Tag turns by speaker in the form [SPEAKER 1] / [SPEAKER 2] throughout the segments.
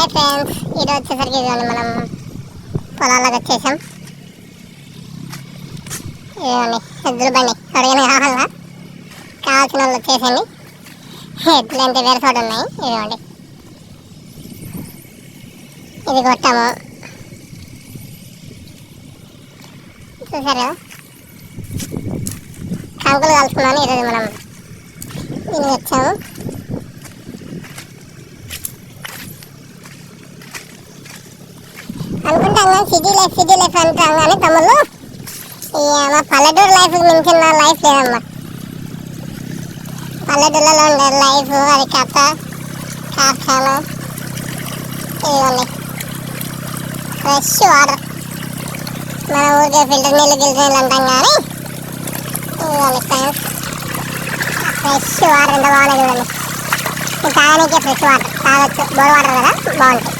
[SPEAKER 1] Hi friends ఇది వచ్చేసరికి ఇదిగోండి మనం పొలాల్లోకి వచ్చేసాం. ఇదిగోండి ఎద్దుల బండి. ఎవరికైనా కావాలా? కావాల్సిన వాళ్ళు వచ్చేసండి ఎద్దులు అంటే వేరే చోట ఉన్నాయి. ఇదిగోండి. ఇది కొట్టాము చూసారు? కంకులు కలుసుకున్నాను ఈరోజు మనం దీనికి వచ్చాము. అనుకుంటాం సిటీ లైఫ్ సిటీ లైఫ్ అంటాం కానీ తమ్ముళ్ళు మా పల్లెటూరు లైఫ్ మించిన లైఫ్ లేదమ్మా. పల్లెటూళ్ళలో ఉండే లైఫ్ అది కథ కాఫాలు ఇదిగోండి ఫ్రెష్ వాటర్. మన ఊరికే ఫిల్టర్ నీళ్ళు గిల్టర్ నీళ్ళు అంటాం కానీ ఇదిగోండి ఫ్రెండ్స్ ఫ్రెష్ వాటర్ ఎంత బాగున్నాయి చూడండి. ఇది తాగనీకే ఫ్రెష్ వాటర్. తాగొచ్చు. బోర్ వాటర్ కదా? బాగుంటుంది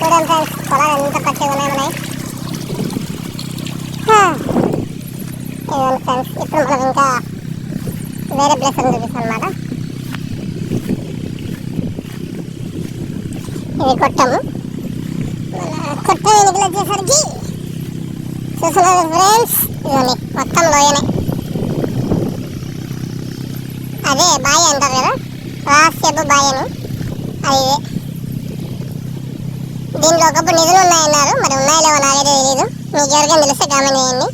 [SPEAKER 1] చూడండి ఫ్రెండ్స్. పొలాలు ఎంత పచ్చగా ఉన్నాయి. ఇదిగోండి ఫ్రెండ్స్ ఇప్పుడు మనం ఇంకా వేరే ప్లేస్ అని చూపిస్తాం అనమాట ఇది కొట్టము కొట్ట వచ్చేసరికి చూస్తున్నారు ఫ్రెండ్స్? ఇదిగోండి మొత్తం లోయనే. అదే బాయ్ అంటారు కదా? రాసేపు బాయ్ అని అది దీంట్లో ఒకప్పుడు నిధులు ఉన్నాయన్నారు. మరి ఉన్నాయో లేవో నాకైతే తెలియదు మీకు ఎవరికైనా తెలిస్తే కామెంట్ చేయండి.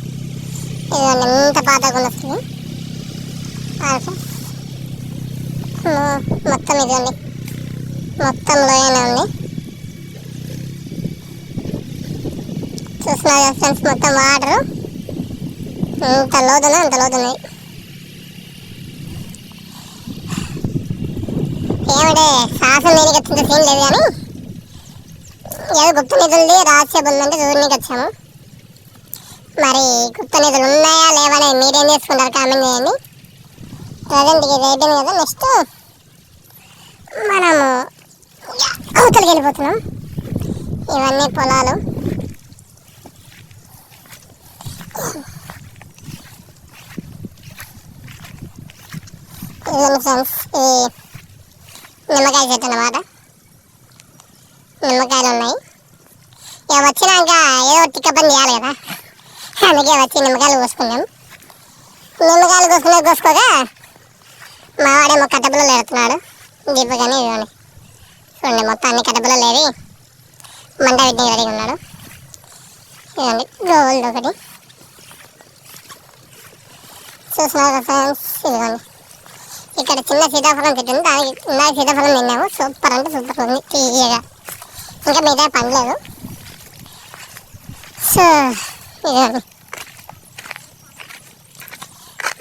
[SPEAKER 1] ఇదిగోండి ఎంత పాతకుండా వస్తుంది. మొత్తం ఇదిగోండి. మొత్తం లోయనే ఉంది. చూస్తున్నారు ఫ్రెండ్స్ మొత్తం వాటర్. ఇంత లోతున్నా అంత లోతున్నాయి ఏమంటే సాహసం దేనికి వచ్చిందో సీన్ లేదు కానీ ఏదో గుప్త నిధులది రహస్య ఉందంటే చూడడానికి వచ్చాము. మరి గుప్త నిధులు ఉన్నాయా లేవని మీరేం చేసుకుంటారు కామెంట్ చేయండి. ప్రజెంట్ ఇది అయిపోయింది కదా నెక్స్ట్ మనము అవతలకి వెళ్ళిపోతున్నాం. ఇవన్నీ పొలాలు. ఇదండి ఫ్రెండ్స్ ఇది నిమ్మకాయ చెట్టు అన్నమాట. నిమ్మకాయలు ఉన్నాయి ఇక వచ్చినాక ఏదో టిక్క పని చేయాలి కదా. అందుకే వచ్చి నిమ్మకాయలు కోసుకున్నాం నిమ్మకాయలు కోసుకునే కోసుకోగా మా వాడేమో కట్టబుల్లలు ఎడుతున్నాడు దీపకని ఇవ్వండి చూడండి మొత్తం అన్ని కట్టబుల్లలు ఏవి మంట పెట్టి రెడీగా ఉన్నాడు. ఇదండి గోల్డ్ ఒకటి. చూస్తున్నారు ఫ్రెండ్స్ ఇదిగోండి. ఇక్కడ చిన్న సీతాఫలం చెట్టు ఉంది. దానికి ఇందాక సీతాఫలం తిన్నాము. సూపర్ అంటే సూపర్ ఉంది. తీయగా. ఇంకా మిగతా పండలేదు సో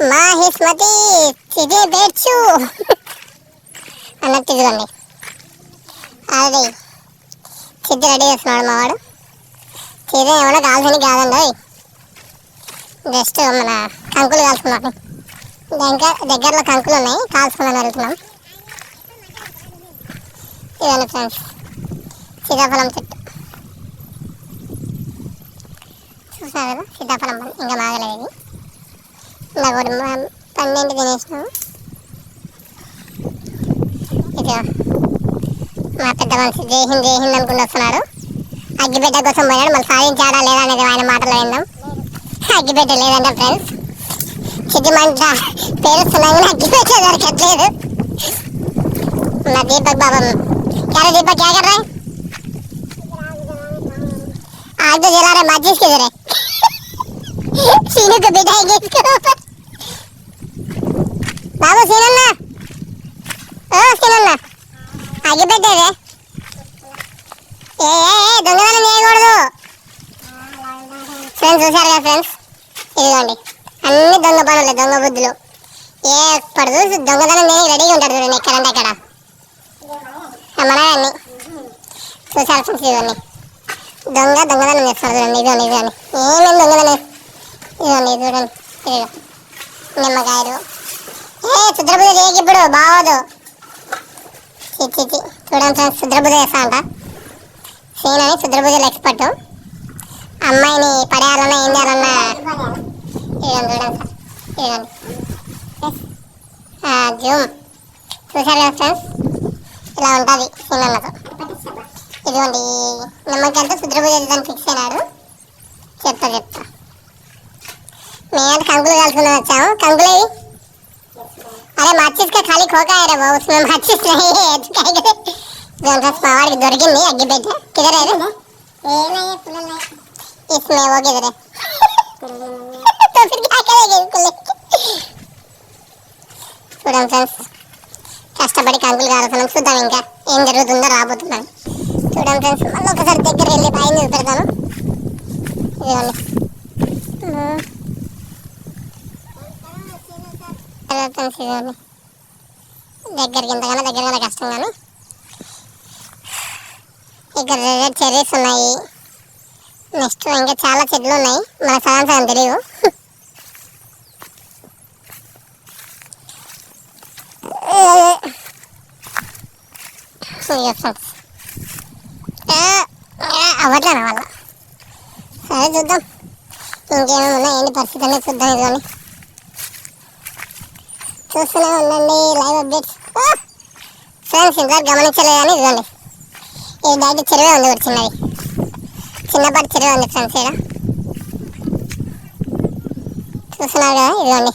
[SPEAKER 1] మా హిస్మతి ఇదే బేర్చు అన్నట్టు ఇదిగోండి అది చిద్ది రెడీ చేస్తున్నాడు మావాడు చిది ఏమన్నా కాల్సిన కాదండి జస్ట్ మన కంకులు కాల్చుకున్నాం ఇంకా దగ్గరలో కంకులు ఉన్నాయి కాల్చుకున్నాను వెళ్తున్నాం ఇదండి ఫ్రెండ్స్ సీతాఫలం చెట్టు. చూసారు కదా సీతాఫలం ఇంకా బాగలేదు ఇది ఇందాక పన్నెండు తినేసినాము ఇది మా పెద్ద మనిషి జై హింద్ జై హింద్ అనుకుంటూ వస్తున్నాడు. అగ్గిపెట్ట కోసం పోయాడు మళ్ళీ సాధించాడా లేదా అనేది ఆయన మాటలు విందాం. అగ్గిపెట్ట లేదంటే ఫ్రెండ్స్. చిట్టి మంట పేరుస్తున్నాయి అగ్గిపెట్ట దొరకట్లేదు. నా దీపక్ బాబా క్యారే దీపక్ క్యా कर रहा है आज तो जला रहे माचिस किधर है सीने को बिठाएंगे इसके ऊपर बाबू सीनन्ना ओ सीनन्ना आगे बैठे रे ఏ ఏ దొంగదనం చేయకూడదు ఫ్రెండ్స్ చూసారు కదా ఫ్రెండ్స్ ఇదిగోండి అన్ని దొంగ పనులు దొంగ బుద్ధులు ఏ ఎప్పుడు చూసి దొంగదనం చేయడానికి రెడీగా ఉంటాడు చూడండి ఎక్కడంటే అక్కడ మనగాన్ని చూసారు ఫ్రెండ్స్ ఇవన్నీ దొంగ దొంగదనం చేస్తారు చూడండి. ఇదిగోండి ఇదిగోండి ఏమేమి దొంగదనం ఇదిగోండి చూడండి. ఇదిగో. నిమ్మకాయలు. ఏ శుద్రబుద్ధి చేయకి ఇప్పుడు బాగోదు చిచ్చి చూడండి ఫ్రెండ్స్ శుద్రబుద్ధి చేస్తా అంట. సీన్ అని శుద్రబుద్ధులు ఎక్స్పర్ట్ అమ్మాయిని పడేయాలన్నా ఏం చేయాలన్నా ఇదిగోండి చూడండి సార్. ఇదిగోండి జూమ్. చూసారు కదా ఫ్రెండ్స్? ఇలా ఉంటుంది సీన్ అన్నతో ఇదిగోండి నమ్మకంతో శుద్రపూజ ఫిక్స్ అయినాడు. చెప్తా చెప్తా. మేము కంకులు కలుసుకుని వచ్చాము కంకులు అరే మా అచ్చిస్క ఖాళీ ఖోకాయరా బాబు? మేము మర్చిస్తున్నాయి జోన్సస్ మా వాడికి దొరికింది అగ్గిపెట్ట. కిదరే కిదరే. చూడండి ఫ్రెండ్స్. కష్టపడి కంకులు కాలుతున్నాం చూద్దాం ఇంకా. ఏం జరుగుతుందో రాబోతున్నాం. చూడండి ఫ్రెండ్స్. మళ్ళీ ఒకసారి దగ్గర వెళ్ళి పైన చూపెడతాను ఇదిగోండి. ఉమ్. అదే ఫ్రెండ్స్ ఇదిగోండి. దగ్గరికి ఇంతకన్నా దగ్గరగానే కష్టం కానీ ఇక్కడ రెడ్ చెర్రీస్ ఉన్నాయి. నెక్స్ట్ ఇంకా చాలా చెట్లు ఉన్నాయి. మన సగం సగం తెలియదు ఫ్రెండ్స్. అవ్వట్లేదు వాళ్ళ? సరే చూద్దాం. ఇంకేమేమి ఉన్నాయి? ఏంటి పరిస్థితి? అనేది చూద్దాం ఇదిగోని చూస్తూనే ఉండండి. లైవ్ అప్డేట్స్ ఫ్రెండ్స్ ఇంకా గమనించలేదు కానీ ఇదిగోండి. ఈ డైట్ చెరువే ఉంది ఒకటి చిన్నది. చిన్నపాటి చెరువే ఉంది ఫ్రెండ్స్ ఇక్కడ. చూస్తున్నారు కదా? ఇదిగోండి.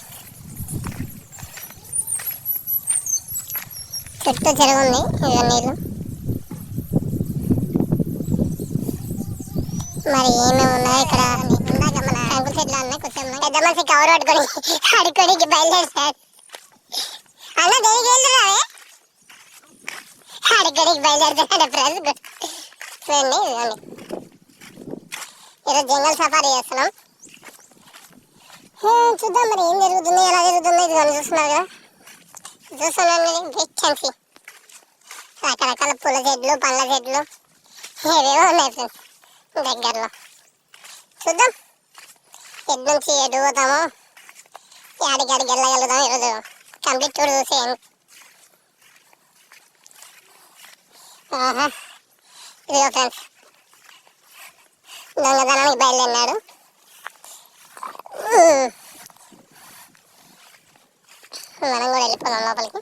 [SPEAKER 1] చుట్టూ చెరువు ఉంది. ఇదిగో నీళ్ళు. మరి ఏమేమి ఉన్నాయి ఇక్కడ ఇందాక చెట్లు ఉన్నాయి కొంచెం పెద్ద మనిషి కవర్ పట్టుకొని అడుకోనికి బయలుదేరారు అన్న దేనికి వెళ్తున్నావే? అడుకోనికి బయలుదేరుతున్నాడు ఫ్రెండ్స్ చూడండి ఇదిగోండి ఈరోజు జంగల్ సఫారీ చేస్తున్నాం. చూద్దాం మరి ఏం జరుగుతుంది ఎలా జరుగుతుంది ఇదిగోండి చూస్తున్నారు కదా. చూస్తున్నాను వెచ్చన్సి రకరకాల పూల చెట్లు పండ్ల చెట్లు ఏవేవో ఉన్నాయి ఫ్రెండ్స్ దగ్గరలో చూద్దాం. ఎటు నుంచి ఎటు పోతామో యాడికి వెళ్ళగలుగుతాం ఈరోజు కంప్లీట్ టూర్ చూసేయండి ఆహా. ఇదిగో ఫ్రెండ్స్. దొంగతనానికి బయలుదేరినాడు. మనం కూడా వెళ్ళిపోదాం లోపలికి.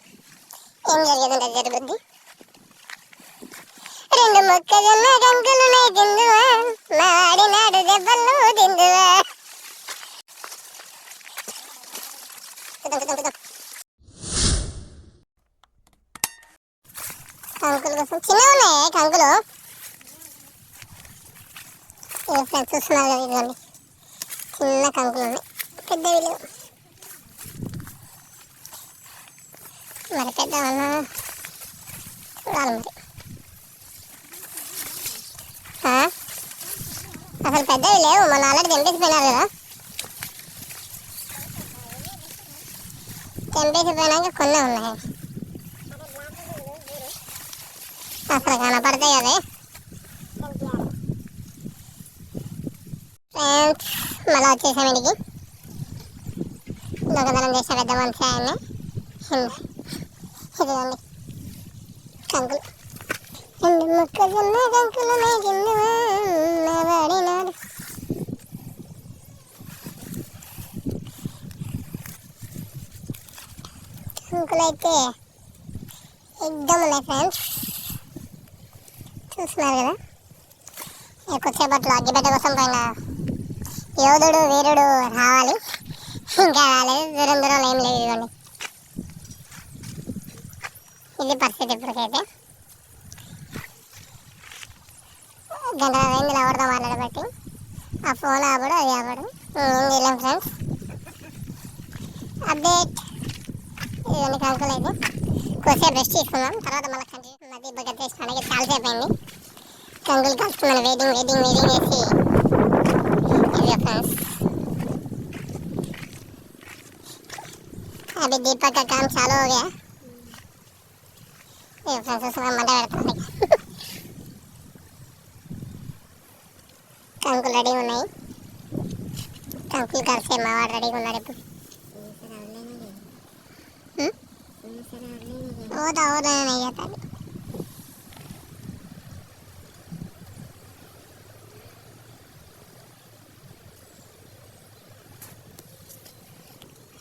[SPEAKER 1] ఏం జరిగేదంటే జరుగుద్ది రెండు మొక్కజొన్న కంకులు తిందువా మాడినాడు దెబ్బలు తిందువా కంకులు కోసం చిన్న ఉన్నాయి కంకులు ఫ్రెండ్స్ చూస్తున్నారు కదా ఇదిగోండి. చిన్న కంకులు ఉన్నాయి. పెద్దవి లేవు. మరి పెద్ద చూడాలి మరి ఆ? అసలు పెద్దవి లేవు మన ఆల్రెడీ తెంపేసిపోయినారు కదా. తెంపేసిపోయినాక కొన్ని ఉన్నాయి. అసలు కనపడతాయి అదే ఫ్రెండ్స్ మళ్ళీ వచ్చేసాం ఇంటికి. దొంగతనం చేసే పెద్ద మనిషి ఆయన్ని. ఇదిగోండి. కంకులు. రెండు మొక్కజొన్న కంకులు మేగింది వాడినాడు కంకులు అయితే ఎగ్దమ్ ఉన్నాయి ఫ్రెండ్స్ చూస్తున్నారు కదా? ఇక కొద్దిసేపట్లో అగ్గిపెట్ట కోసం పైన యోధుడు వీరుడు రావాలి. ఇంకా రాలేదు. దూరం దూరం ఏం లేదు ఇదిగోండి. ఇది పరిస్థితి ఇప్పటికైతే. గంట అయింది ఎవరితో మాట్లాడబట్టి ఆ ఫోన్ ఆపడు అది ఆపడు ఏం చేయలేం ఫ్రెండ్స్ అప్డేట్ ఇవన్నీ కంకులు అయితే కొద్దిసేపు రెస్ట్ తీసుకున్నాం తర్వాత మళ్ళీ కంటిన్యూ మధ్య బగ్గర చేసడానికి చాలాసేపు అయింది కంకులు కలుసుకున్నాను వెయిటింగ్ వెయిటింగ్ వెయిటింగ్ చేసి ఇది ఫ్రెండ్స్ अभी दीपक का काम चालू हो गया ये फ्रेंड्स उसमें मंडा పెడతాను కంకులు రెడీ ఉన్నాయి కంకులు కలిసే మావాడు రెడీగా ఉన్నాడు ఇప్పుడు హ్మ్? होता होता नहीं जाता अभी।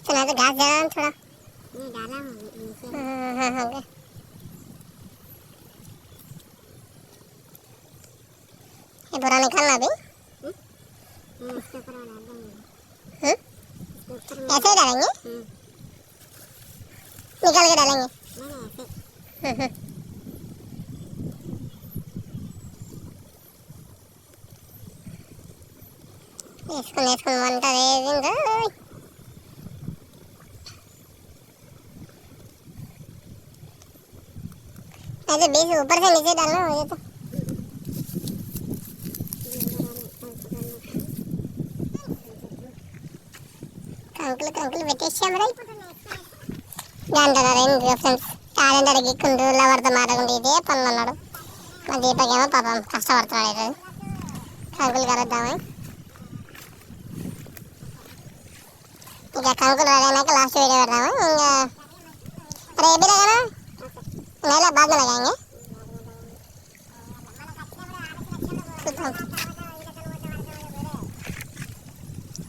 [SPEAKER 1] सुना तो घास ज्यादा थोड़ा
[SPEAKER 2] नहीं डाला हूँ नीचे
[SPEAKER 1] हाँ हाँ हाँ हाँ వేసుకుని వేసుకుని వంట వేసిందా ऐसे बीस ऊपर से नीचे डालना हो जाता కంకులు కంకులు పెట్టేసాం రై అంటున్నారు ఏంటి ఫ్రెండ్స్ టాలెంట్ అడిగి కొన్ని రోజుల వరద ఇదే పనులు అన్నాడు మా దీపక్ ఏమో పాపం కష్టపడుతున్నాడు ఈరోజు. కంకులు ఇంకా కంకులు అడిగినాక లాస్ట్ వీడియో పెడదాము? ఇంకా రేపు కదా? నెల బాధలు చూద్దాం.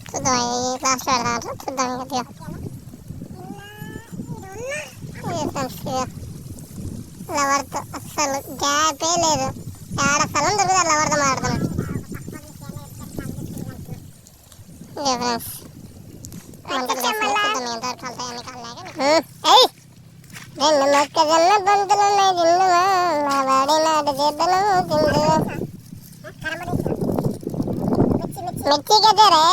[SPEAKER 1] చూద్దాం లాస్ట్ పెడదాం చూద్దాం ఇంకా లవర్తో అస్సలు గ్యాపే లేదు. ఆడ స్థలం దొరుకుతుంది లవర్తో మాట్లాడుతున్నాడు ఇదే ఫ్రెండ్స్ రెండు మొక్కజొన్న నా వాడి నాట చేద్దను తిందువా మిర్చి కదరే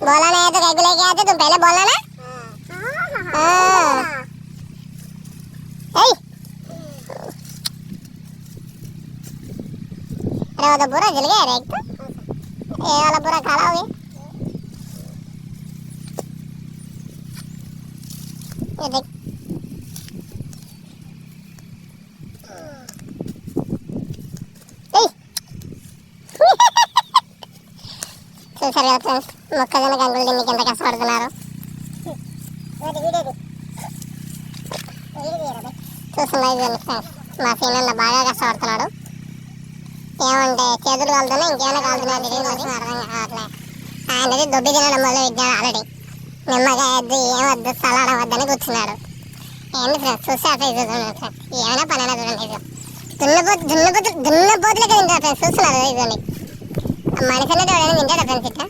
[SPEAKER 1] बोला नहीं है तो कैसे लेके आते तुम पहले बोला ना हाँ। ऐ अरे वो तो पूरा जल गया रे एक तो ये वाला पूरा काला हो गया ये देख మొక్కజొన్న గంగులు దీనికి ఎంత కష్టపడుతున్నారు చూస్తున్నా మా సీనన్న బాగా కష్టపడుతున్నాడు ఏమంటే చేతులు కాలుతున్నా ఇంకేమైనా కాలుతున్నా అర్థం కావట్లే. ఆయనది దొబ్బి తినడం మొదలు పెట్టాడు ఆల్రెడీ నిమ్మకాయ వద్దు ఏం వద్దు సలాడ వద్దని కూర్చున్నాడు. ఏంటి ఫ్రెండ్స్ చూస్తే ఇది చూడండి ఫ్రెండ్స్. ఏమైనా చూడండి దున్నపోతు దున్నపోతు దున్నపోతులకి తింటారు ఫ్రెండ్స్. చూస్తున్నారు ఇదండి మనిషి అనేది ఎవడైనా తింటాడా ఫ్రెండ్స్ ఇట్లా.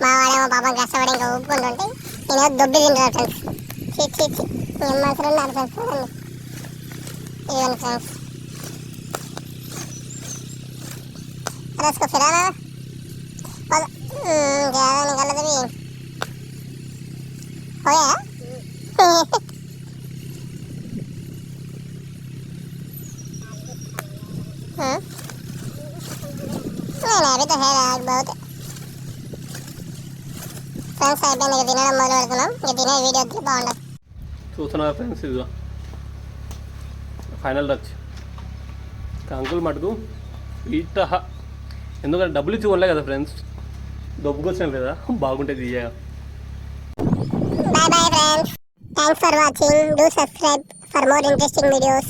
[SPEAKER 1] మా వాడేమో పాపం కష్టపడి ఇంకా ఊపుకుంటుంటే నేను దొబ్బి తింటాను ఫ్రెండ్స్ చీ చీ చీ ఏం మాత్రం నాకు ఫ్రెండ్స్ ఇవ్వండి ఫ్రెండ్స్ తీసుకొచ్చిరా ఇంకా కలదు పోయా? ఫ్రెండ్స్ అయిపోయింది ఇక తినడం మొదలు పెడుతున్నాం. ఇక తినే వీడియో వద్దు బాగుండదు.
[SPEAKER 2] చూస్తున్నారు ఫ్రెండ్స్ ఇదిగో. ఫైనల్ టచ్ కంకులు మటుకు ఈట ఎందుకంటే డబ్బులు ఇచ్చి కొనలే కదా ఫ్రెండ్స్ దొబ్బుకొచ్చాను కదా. బాగుంటుంది తీయగా
[SPEAKER 1] Bye bye friends. Thanks for watching. Do subscribe for more interesting videos.